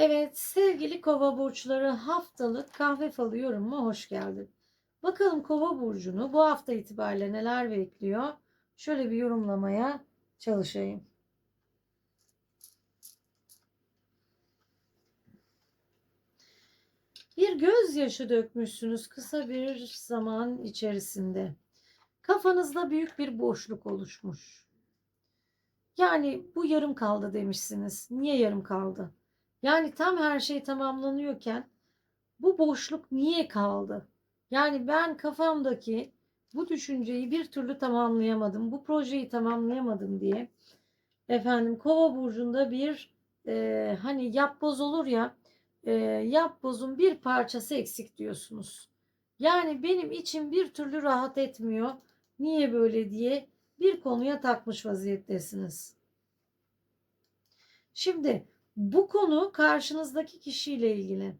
Evet sevgili kova burçları haftalık kahve falı yorumuma hoş geldin. Bakalım kova burcunu bu hafta itibariyle neler bekliyor? Şöyle bir yorumlamaya çalışayım. Bir gözyaşı dökmüşsünüz kısa bir zaman içerisinde. Kafanızda büyük bir boşluk oluşmuş. Yani bu yarım kaldı demişsiniz. Niye yarım kaldı? Yani tam her şey tamamlanıyorken bu boşluk niye kaldı? Yani ben kafamdaki bu düşünceyi bir türlü tamamlayamadım. Bu projeyi tamamlayamadım diye. Efendim Kova burcunda bir e, hani yapboz olur ya e, yapbozun bir parçası eksik diyorsunuz. Yani benim içim bir türlü rahat etmiyor. Niye böyle diye bir konuya takmış vaziyettesiniz. Şimdi bu konu karşınızdaki kişiyle ilgili.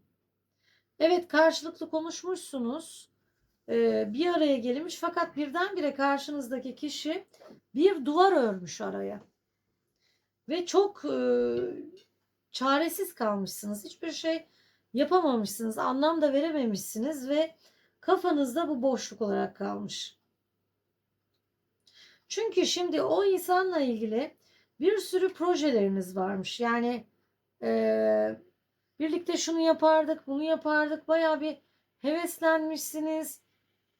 Evet karşılıklı konuşmuşsunuz. Ee, bir araya gelmiş fakat birdenbire karşınızdaki kişi bir duvar örmüş araya. Ve çok e, çaresiz kalmışsınız. Hiçbir şey yapamamışsınız. Anlam da verememişsiniz ve kafanızda bu boşluk olarak kalmış. Çünkü şimdi o insanla ilgili bir sürü projeleriniz varmış. Yani e, birlikte şunu yapardık, bunu yapardık. Bayağı bir heveslenmişsiniz.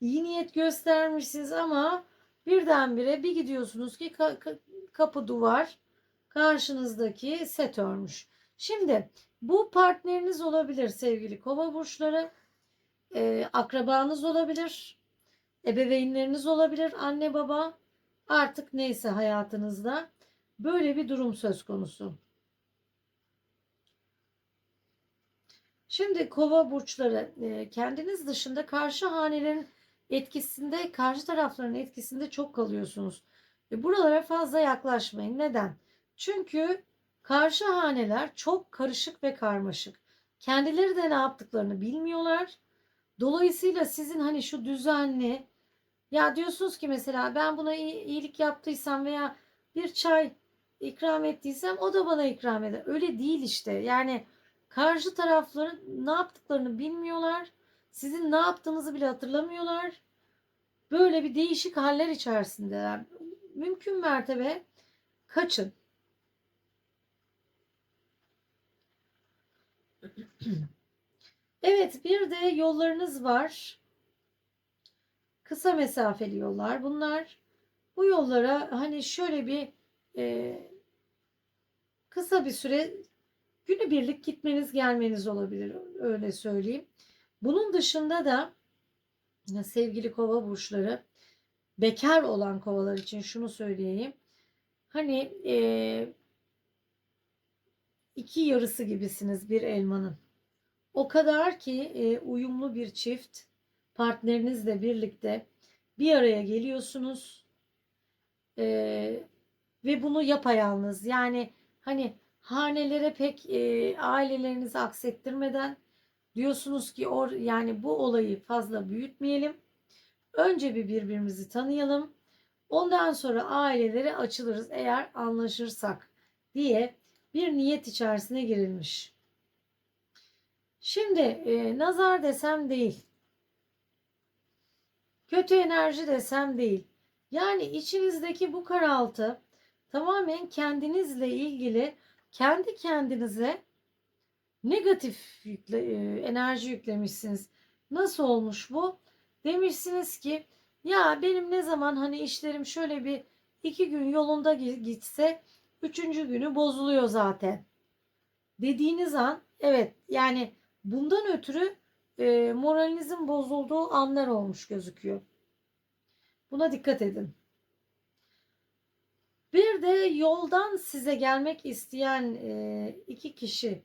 iyi niyet göstermişsiniz ama birdenbire bir gidiyorsunuz ki ka- ka- kapı duvar karşınızdaki set örmüş. Şimdi bu partneriniz olabilir sevgili kova burçları. E, akrabanız olabilir. Ebeveynleriniz olabilir. Anne baba artık neyse hayatınızda böyle bir durum söz konusu. Şimdi kova burçları e, kendiniz dışında karşı hanelerin etkisinde, karşı tarafların etkisinde çok kalıyorsunuz. Ve buralara fazla yaklaşmayın. Neden? Çünkü karşı haneler çok karışık ve karmaşık. Kendileri de ne yaptıklarını bilmiyorlar. Dolayısıyla sizin hani şu düzenli ya diyorsunuz ki mesela ben buna iyilik yaptıysam veya bir çay ikram ettiysem o da bana ikram eder. Öyle değil işte. Yani karşı tarafların ne yaptıklarını bilmiyorlar. Sizin ne yaptığınızı bile hatırlamıyorlar. Böyle bir değişik haller içerisindeler. Mümkün mertebe kaçın. Evet bir de yollarınız var. Kısa mesafeli yollar bunlar. Bu yollara hani şöyle bir e, kısa bir süre günübirlik gitmeniz gelmeniz olabilir öyle söyleyeyim. Bunun dışında da sevgili kova burçları bekar olan kovalar için şunu söyleyeyim. Hani e, iki yarısı gibisiniz bir elmanın. O kadar ki e, uyumlu bir çift partnerinizle birlikte bir araya geliyorsunuz e, ve bunu yapayalnız yani hani hanelere pek e, ailelerinizi aksettirmeden diyorsunuz ki or yani bu olayı fazla büyütmeyelim. Önce bir birbirimizi tanıyalım. Ondan sonra ailelere açılırız eğer anlaşırsak diye bir niyet içerisine girilmiş. Şimdi e, nazar desem değil. Kötü enerji desem değil. Yani içinizdeki bu karaltı tamamen kendinizle ilgili kendi kendinize negatif yükle, e, enerji yüklemişsiniz. Nasıl olmuş bu? Demişsiniz ki ya benim ne zaman hani işlerim şöyle bir iki gün yolunda gitse üçüncü günü bozuluyor zaten. Dediğiniz an evet yani bundan ötürü e, moralinizin bozulduğu anlar olmuş gözüküyor. Buna dikkat edin. Bir de yoldan size gelmek isteyen iki kişi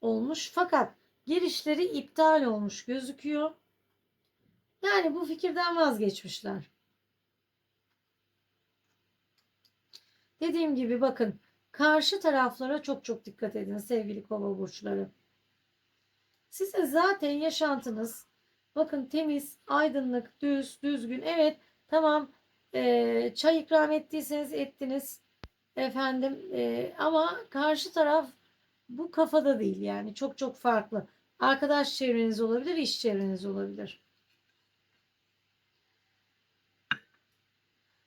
olmuş fakat girişleri iptal olmuş gözüküyor. Yani bu fikirden vazgeçmişler. Dediğim gibi bakın karşı taraflara çok çok dikkat edin sevgili kova burçları. Size zaten yaşantınız bakın temiz, aydınlık, düz, düzgün. Evet tamam e, çay ikram ettiyseniz ettiniz efendim e, ama karşı taraf bu kafada değil yani çok çok farklı. Arkadaş çevreniz olabilir, iş çevreniz olabilir.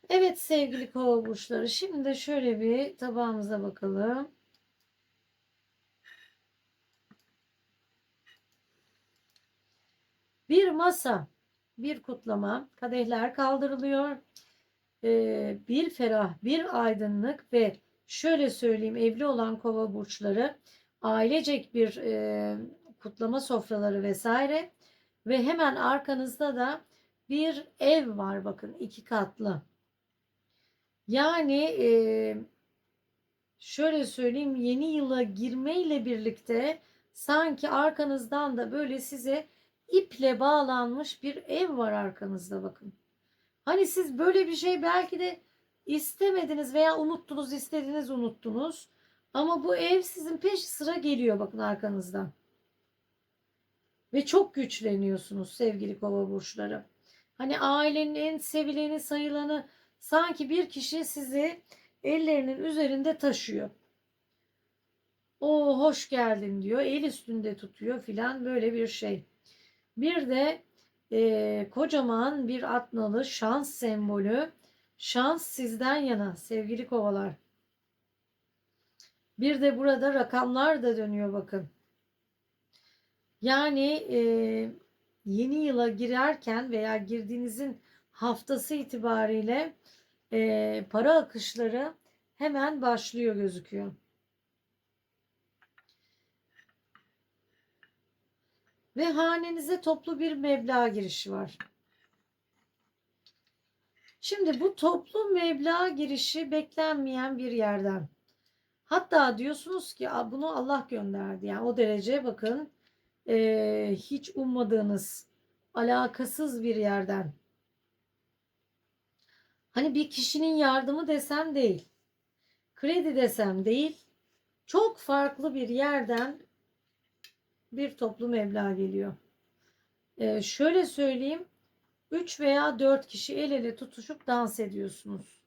Evet sevgili kova burçları şimdi de şöyle bir tabağımıza bakalım. Bir masa, bir kutlama, kadehler kaldırılıyor. Bir ferah, bir aydınlık ve şöyle söyleyeyim evli olan kova burçları ailecek bir e, kutlama sofraları vesaire ve hemen arkanızda da bir ev var bakın iki katlı. Yani e, şöyle söyleyeyim yeni yıla girmeyle birlikte sanki arkanızdan da böyle size iple bağlanmış bir ev var arkanızda bakın. Hani siz böyle bir şey belki de istemediniz veya unuttunuz, istediniz, unuttunuz. Ama bu ev sizin peş sıra geliyor bakın arkanızdan. Ve çok güçleniyorsunuz sevgili kova burçları. Hani ailenin en sevileni, sayılanı sanki bir kişi sizi ellerinin üzerinde taşıyor. O hoş geldin diyor, el üstünde tutuyor filan böyle bir şey. Bir de e, kocaman bir atnalı şans sembolü. Şans sizden yana sevgili kovalar. Bir de burada rakamlar da dönüyor bakın. Yani e, yeni yıla girerken veya girdiğinizin haftası itibariyle e, para akışları hemen başlıyor gözüküyor. Ve hanenize toplu bir meblağ girişi var. Şimdi bu toplu meblağ girişi beklenmeyen bir yerden. Hatta diyorsunuz ki bunu Allah gönderdi. Yani o derece bakın e, hiç ummadığınız alakasız bir yerden. Hani bir kişinin yardımı desem değil. Kredi desem değil. Çok farklı bir yerden bir toplu meblağ geliyor. Ee, şöyle söyleyeyim. 3 veya 4 kişi el ele tutuşup dans ediyorsunuz.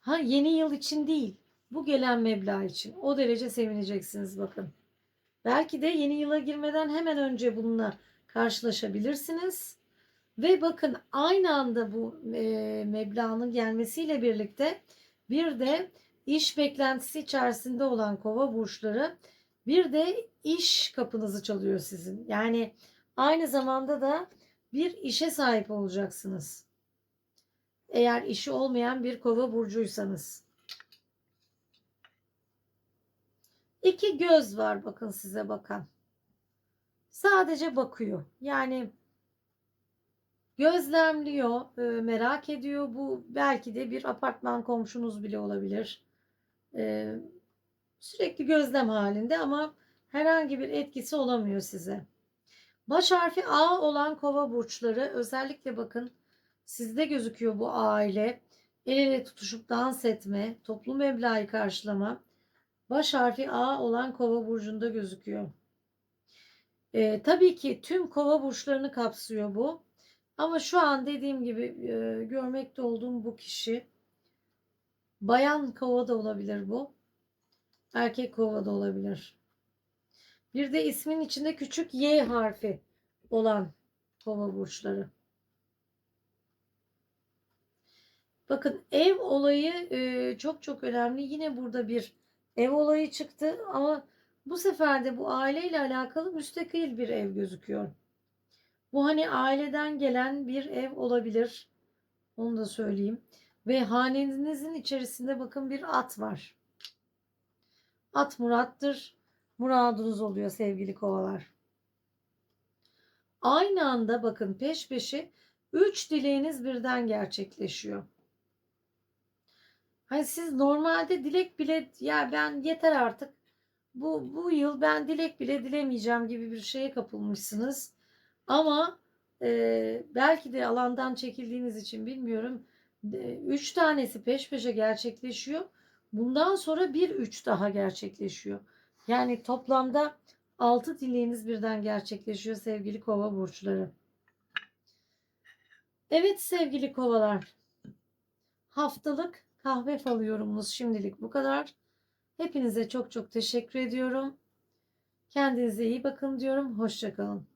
Ha yeni yıl için değil. Bu gelen meblağ için. O derece sevineceksiniz bakın. Belki de yeni yıla girmeden hemen önce bununla karşılaşabilirsiniz. Ve bakın aynı anda bu e, meblağın gelmesiyle birlikte bir de iş beklentisi içerisinde olan kova burçları bir de iş kapınızı çalıyor sizin. Yani aynı zamanda da bir işe sahip olacaksınız. Eğer işi olmayan bir kova burcuysanız. İki göz var bakın size bakan. Sadece bakıyor. Yani gözlemliyor, e, merak ediyor. Bu belki de bir apartman komşunuz bile olabilir. E, sürekli gözlem halinde ama herhangi bir etkisi olamıyor size. Baş harfi A olan kova burçları özellikle bakın sizde gözüküyor bu aile. El ele tutuşup dans etme, toplum meblağı karşılama. Baş harfi A olan kova burcunda gözüküyor. Ee, tabii ki tüm kova burçlarını kapsıyor bu. Ama şu an dediğim gibi e, görmekte olduğum bu kişi bayan kova da olabilir bu. Erkek kova da olabilir. Bir de ismin içinde küçük Y harfi olan kova burçları. Bakın ev olayı e, çok çok önemli. Yine burada bir ev olayı çıktı ama bu sefer de bu aileyle alakalı müstakil bir ev gözüküyor. Bu hani aileden gelen bir ev olabilir. Onu da söyleyeyim. Ve hanenizin içerisinde bakın bir at var. At murattır. Muradınız oluyor sevgili kovalar. Aynı anda bakın peş peşe 3 dileğiniz birden gerçekleşiyor. Hani siz normalde dilek bile ya ben yeter artık bu, bu yıl ben dilek bile dilemeyeceğim gibi bir şeye kapılmışsınız. Ama e, belki de alandan çekildiğiniz için bilmiyorum. E, üç tanesi peş peşe gerçekleşiyor. Bundan sonra bir üç daha gerçekleşiyor. Yani toplamda altı dileğiniz birden gerçekleşiyor sevgili kova burçları. Evet sevgili kovalar. Haftalık kahve falı yorumunuz şimdilik bu kadar. Hepinize çok çok teşekkür ediyorum. Kendinize iyi bakın diyorum. Hoşçakalın.